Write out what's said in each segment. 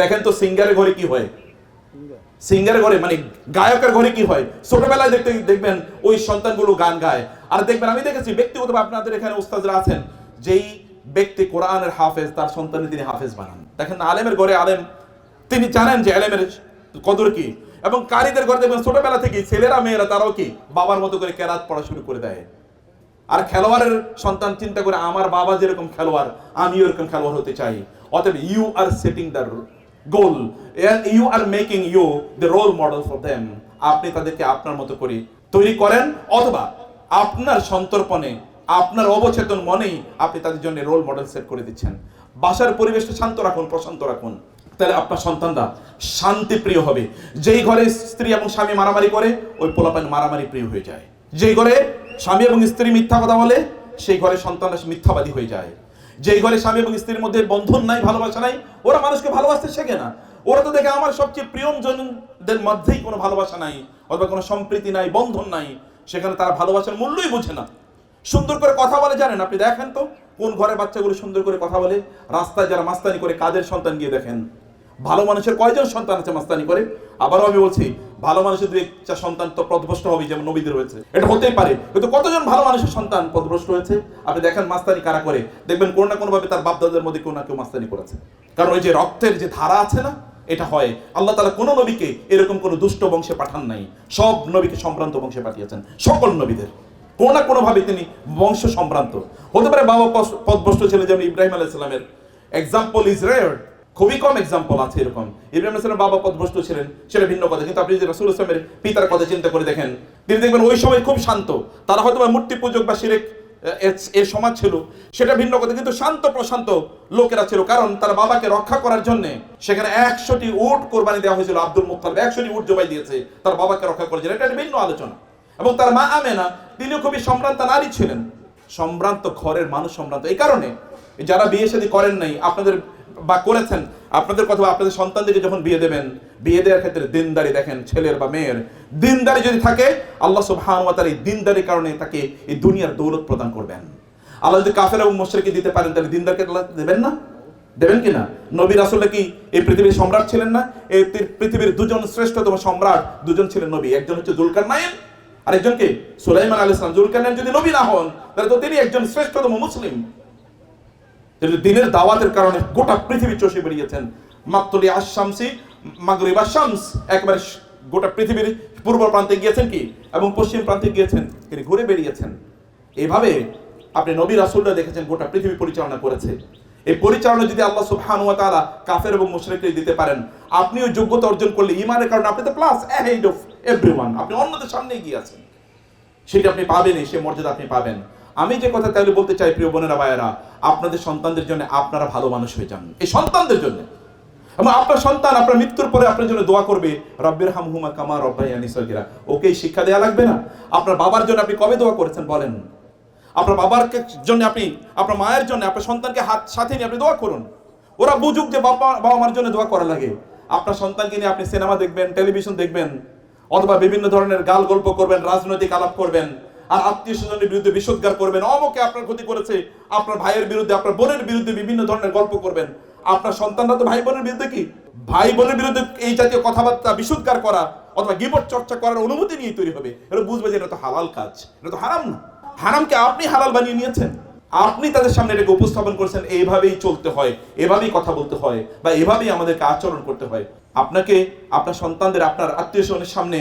দেখেন তো সিঙ্গারের ঘরে কি হয়? সিঙ্গারের ঘরে মানে গায়কের ঘরে কি হয়? ছোটবেলায় দেখতে, দেখবেন ওই সন্তানগুলো গান গায়। আর দেখবেন, আমি দেখেছি ব্যক্তিগতভাবে আপনাদের এখানে উস্তাদরা আছেন, যেই ব্যক্তি কোরআনের হাফেজ, তার সন্তানের তিনি হাফেজ বানান। দেখেন, আলেমের ঘরে আলেম, তিনি জানেন যে আলেমের কদর কি। এবং কারিদের ঘরে দেখবেন, ছোটবেলা থেকে ছেলেরা, মেয়েরা, তারাও কি, বাবার মতো করে কেরাত পড়া শুরু করে দেয়। আর খেলোয়াড়ের সন্তান চিন্তা করে, আমার বাবা যেরকম খেলোয়াড়, আমিও এরকম খেলোয়াড় হতে চাই। অতএব you are setting the goal you are making you the role model for them আপনি তাদেরকে আপনার মতো করে তৈরি করেন অথবা আপনার সন্তর্পণে, আপনার অবচেতন মনেই আপনি তাদের জন্য রোল মডেল সেট করে দিচ্ছেন। বাসার পরিবেশটা শান্ত রাখুন, প্রশান্ত রাখুন। তাহলে আপনার সন্তানরা শান্তিপ্রিয় হবে। যেই ঘরে স্ত্রী এবং স্বামী মারামারি করে, ওই পোলাপান মারামারি প্রিয় হয়ে যায়। যেই ঘরে স্বামী এবং স্ত্রী মিথ্যা কথা বলে, সেই ঘরে সন্তানরা মিথ্যাবাদী হয়ে যায়। যেই ঘরে স্বামী এবং স্ত্রীর মধ্যে বন্ধন নাই, ভালোবাসা নাই, ওরা মানুষকে ভালোবাসতে শেখে না। ওরা তো দেখে আমার সবচেয়ে প্রিয়জনদের মধ্যেই কোনো ভালোবাসা নাই, অথবা কোনো সম্প্রীতি নাই, বন্ধন নাই, সেখানে তারা ভালোবাসার মূল্যই বোঝে না। সুন্দর করে কথা বলে জানেন, আপনি দেখেন তো, কোন ঘরের বাচ্চাগুলো সুন্দর করে কথা বলে, রাস্তায় যারা মাস্তানি করে কাজের সন্তান গিয়ে দেখেন? ভালো মানুষের কয়জন সন্তান আছে মাস্তানি করে? আবারও আমি বলছি ভালো মানুষের দুই একটা সন্তান তো পদভ্রষ্ট হবে যেমন নবীদের হয়েছে। এটা হতেই পারে। কিন্তু কতজন ভালো মানুষের সন্তান পদভ্রষ্ট হয়েছে? আপনি দেখেন মাস্তানি কারা করে। দেখবেন কোনো না কোনো ভাবে তার বাপদাদের মধ্যে কেউ না কেউ মাস্তানি করেছে। কারণ ওই যে রক্তের যে ধারা আছে না, এটা হয়। আল্লাহ তালা কোনো নবীকে এরকম কোনো দুষ্ট বংশে পাঠান নাই। সব নবীকে সম্ভ্রান্ত বংশে পাঠিয়েছেন। সকল নবীদের। কোনো না কোনোভাবে তিনি বংশ সম্ভ্রান্ত। হতে পারে বাবা পদভ্রষ্ট ছিলেন যেমন ইব্রাহিম আলাইসালামের এক্সাম্পল ইজ রেয়ার খুবই কম এক্সাম্পল আছে এরকম। ইব্রাহিম আলাইসালাম বাবা পদভ্রষ্ট ছিলেন, সেটা ভিন্ন কথা। কিন্তু আপনি যদি রাসুল ইসলামের পিতার কথা চিন্তা করে দেখেন, তিনি দেখবেন ওই সময় খুব শান্ত। তারা হয়তো বা মূর্তি পূজক বা শিরেক এর সমাজ ছিল। সেটা ভিন্ন কথা, কিন্তু শান্ত প্রশান্ত লোকেরা ছিল। কারণ তার বাবাকে রক্ষা করার জন্য সেখানে একশোটি উট কোরবানি দেওয়া হয়েছিল আব্দুল মুক্তাল একশোটি উট জবাই দিয়েছে, তার বাবাকে রক্ষা করেছিল এটা ভিন্ন আলোচনা। এবং তার মা আমেনা, তিনিও খুবই সম্ভ্রান্ত নারী ছিলেন। সম্ভ্রান্ত ঘরের মানুষ সম্ভ্রান্ত। এই কারণে যারা বিয়ে শাদী করেন নাই, আপনাদের বা করেছেন, আপনাদের কথা আপনাদের সন্তানদেরকে যখন বিয়ে দেবেন, বিয়ে দেওয়ার ক্ষেত্রে দিনদারি দেখেন, ছেলের বা মেয়ের। দিনদারি যদি থাকে, আল্লাহ সুবহান ওয়া তাআলা এই দিনদারির কারণে তাকে এই দুনিয়ার দৌলত প্রদান করবেন। আল্লাহ যদি কাফের এবং মুশরিককে দিতে পারেন, তাহলে দিনদারকে আল্লাহ দেবেন না? দেবেন কি না? নবী রাসূলটা কি এই পৃথিবীর সম্রাট ছিলেন না? এই পৃথিবীর দুজন শ্রেষ্ঠতম সম্রাট, দুজন ছিলেন নবী, একজন হচ্ছে জুলকারনাইন আর একজনকে সুলাইমান আলাইহিস সালাম। জুলকারনাইন যদি নবী না হন, তাহলে তো তিনি একজন শ্রেষ্ঠতম মুসলিম। দিনের দাওয়াতের কারণে গোটা পৃথিবী চষে বেরিয়েছেন। মাত্তলি আশামসি মাগরিব আশামস একবারে গোটা পৃথিবীর পূর্ব প্রান্তে গিয়েছেন কি? এবং পশ্চিম প্রান্তে গিয়েছেন। তিনি ঘুরে বেরিয়েছেন। এইভাবে আপনি নবী রাসূলরা দেখেছেন গোটা পৃথিবী পরিচালনা করেছে। এই পরিচালনা যদি আল্লাহ সুবহানাহু ওয়া তাআলা কাফের এবং মুশরিকদের দিতে পারেন, আপনিও যোগ্যতা অর্জন করলে ইমানের কারণে আপনি তো প্লাস অ্যাহেড অফ এভরিওয়ান আপনি অন্যদের সামনে এগিয়ে আছেন। সেটা আপনি পাবেনই, সে মর্যাদা আপনি পাবেন। আমি যে কথা তাহলে বলতে চাই, প্রিয় বোনেরা, ভাইয়েরা, আপনাদের সন্তানদের জন্য আপনারা ভালো মানুষ হয়ে যান। এই সন্তানদের জন্য। এবং আপনার সন্তান, আপনার মৃত্যুর পরে আপনার জন্য দোয়া করবে, রব্বের হাম হামহুমা কামা রব্বাই আনিসগিরা ওকে এই শিক্ষা দেওয়া লাগবে না। আপনার বাবার জন্য আপনি কবে দোয়া করেছেন বলেন? আপনার বাবার জন্য আপনি, আপনার মায়ের জন্য, আপনার সন্তানকে হাত সাথে নিয়ে আপনি দোয়া করুন। ওরা বুঝুক যে বাবা বাবা মার জন্য দোয়া করা লাগে। আপনার সন্তানকে নিয়ে আপনি সিনেমা দেখবেন, টেলিভিশন দেখবেন, অথবা বিভিন্ন ধরনের গাল গল্প করবেন, রাজনৈতিক আলাপ করবেন। আর আত্মীয় স্বজনের বিরুদ্ধে বিষোদ্গার করবেন, অমকে আপনার ক্ষতি করেছে, আপনার ভাইয়ের বিরুদ্ধে, আপনার বোনের বিরুদ্ধে বিভিন্ন ধরনের গল্প করবেন। আপনার সন্তানরা তো ভাই বোনের বিরুদ্ধে কি? ভাই বোনের বিরুদ্ধে এই জাতীয় কথাবার্তা বিশুদ্গার করা অথবা গিবট চর্চা করার অনুমতি নিয়ে তৈরি হবে। এটা বুঝবে যে এটা তো হালাল কাজ, এটা তো হারাম না। হারামকে আপনি হালাল বানিয়ে নিয়েছেন। আপনি তাদের সামনে এটাকে উপস্থাপন করেছেন, এইভাবেই চলতে হয়, এভাবেই কথা বলতে হয়, বা এভাবেই আমাদেরকে আচরণ করতে হয়। আপনাকে, আপনার সন্তানদের, আপনার আত্মীয় স্বজনের সামনে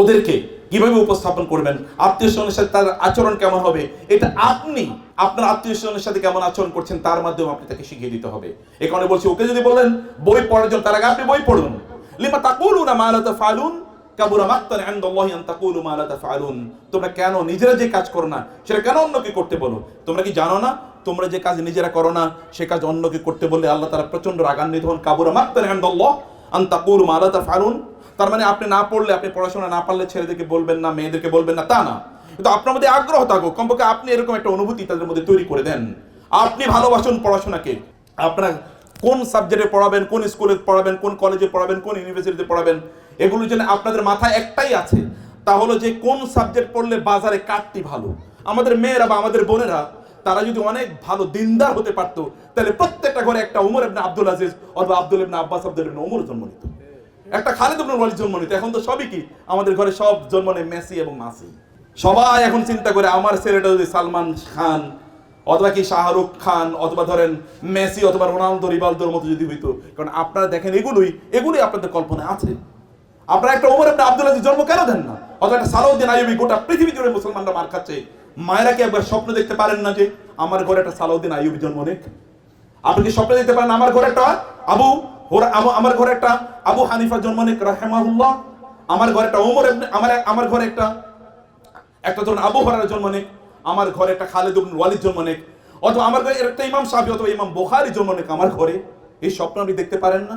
ওদেরকে কীভাবে উপস্থাপন করবেন? আত্মীয় স্বজনের সাথে তার আচরণ কেমন হবে? এটা আপনি, আপনার আত্মীয় স্বজনের সাথে কেমন আচরণ করছেন তার মাধ্যমে আপনি তাকে শিখিয়ে দিতে হবে। এ কারণে বলছি, ওকে যদি বলেন, বই পড়ার জন্য তার আগে আপনি বই পড়ুন। লিমা তাকুলুনা মা লা তাফআলুন কাবুরা আন তাকুলু তোমরা কেন নিজেরা যে কাজ করো না, সেটা কেন অন্যকে করতে বলো? তোমরা কি জানো না? তোমরা যে কাজ নিজেরা করো না, সে কাজ অন্যকে করতে বললে আল্লাহ তারা প্রচণ্ড রাগান্বিত হন। কাবুরা মাক্তান ইনদাল্লাহ আন তাকুলু মা লা তাফআলুন। তার মানে আপনি না পড়লে, আপনি পড়াশোনা না পারলে ছেলেদেরকে বলবেন না, মেয়েদেরকে বলবেন না, তা না। কিন্তু আপনার মধ্যে আগ্রহ থাকুক। কমপক্ষে আপনি এরকম একটা অনুভূতি তাদের মধ্যে তৈরি করে দেন। আপনি ভালোবাসুন পড়াশোনাকে। আপনার কোন সাবজেক্টে পড়াবেন, কোন স্কুলে পড়াবেন, কোন কলেজে পড়াবেন, কোন ইউনিভার্সিটিতে পড়াবেন এগুলোর জন্য আপনাদের মাথায় একটাই আছে তা হলো যে কোন সাবজেক্ট পড়লে বাজারে কাটতি ভালো? আমাদের মেয়েরা বা আমাদের বোনেরা তারা যদি অনেক ভালো দিনদার হতে পারতো, তাহলে প্রত্যেকটা ঘরে একটা উমর ইবনে আব্দুল আজিজ অথবা আব্দুল ইবনে আব্বাস, আব্দুল ইবনে উমর জন্ম নিত। একটা খালেদ ইবনে ওয়ালিদ জন্ম নিত। এখন তো সবই কি? আমাদের ঘরে সব জন্ম নেয় মেসি এবং মাসি। সবাই এখন চিন্তা করে, আমার ছেলেটা যদি সালমান খান অথবা কি শাহরুখ খান অথবা ধরেন মেসি অথবা রোনালদো, রিবালদোর মতো যদি হইতো, কারণ আপনারা দেখেন এগুলোই এগুলোই আপনাদের কল্পনায় আছে। আপনারা একটা ওমর আপনি আব্দুল আজিজ জন্ম কেন দেন না? অথবা একটা সালাউদ্দিন আইয়ুবি গোটা পৃথিবী জুড়ে মুসলমানরা মার খাচ্ছে। মায়েরা কি একবার স্বপ্ন দেখতে পারেন না যে আমার ঘরে একটা সালাউদ্দিন আইয়ুবি জন্ম নেক? আপনি কি স্বপ্ন দেখতে পারেন আমার ঘরে একটা? আবু আমার ঘরে একটা আবু হানিফা জন্ম নেক, রাহেমাহুল্লাহ। আমার ঘরে একটা ওমর আমার আমার ঘরে একটা একটা ধরুন আবু হরার জন্ম নেক, আমার ঘরে একটা খালেদ ওয়ালিদ জন্ম নেক। অথবা আমার ঘরে একটা ইমাম সাফি অথবা ইমাম বুখারী জন্ম নেক আমার ঘরে। এই স্বপ্ন আপনি দেখতে পারেন না?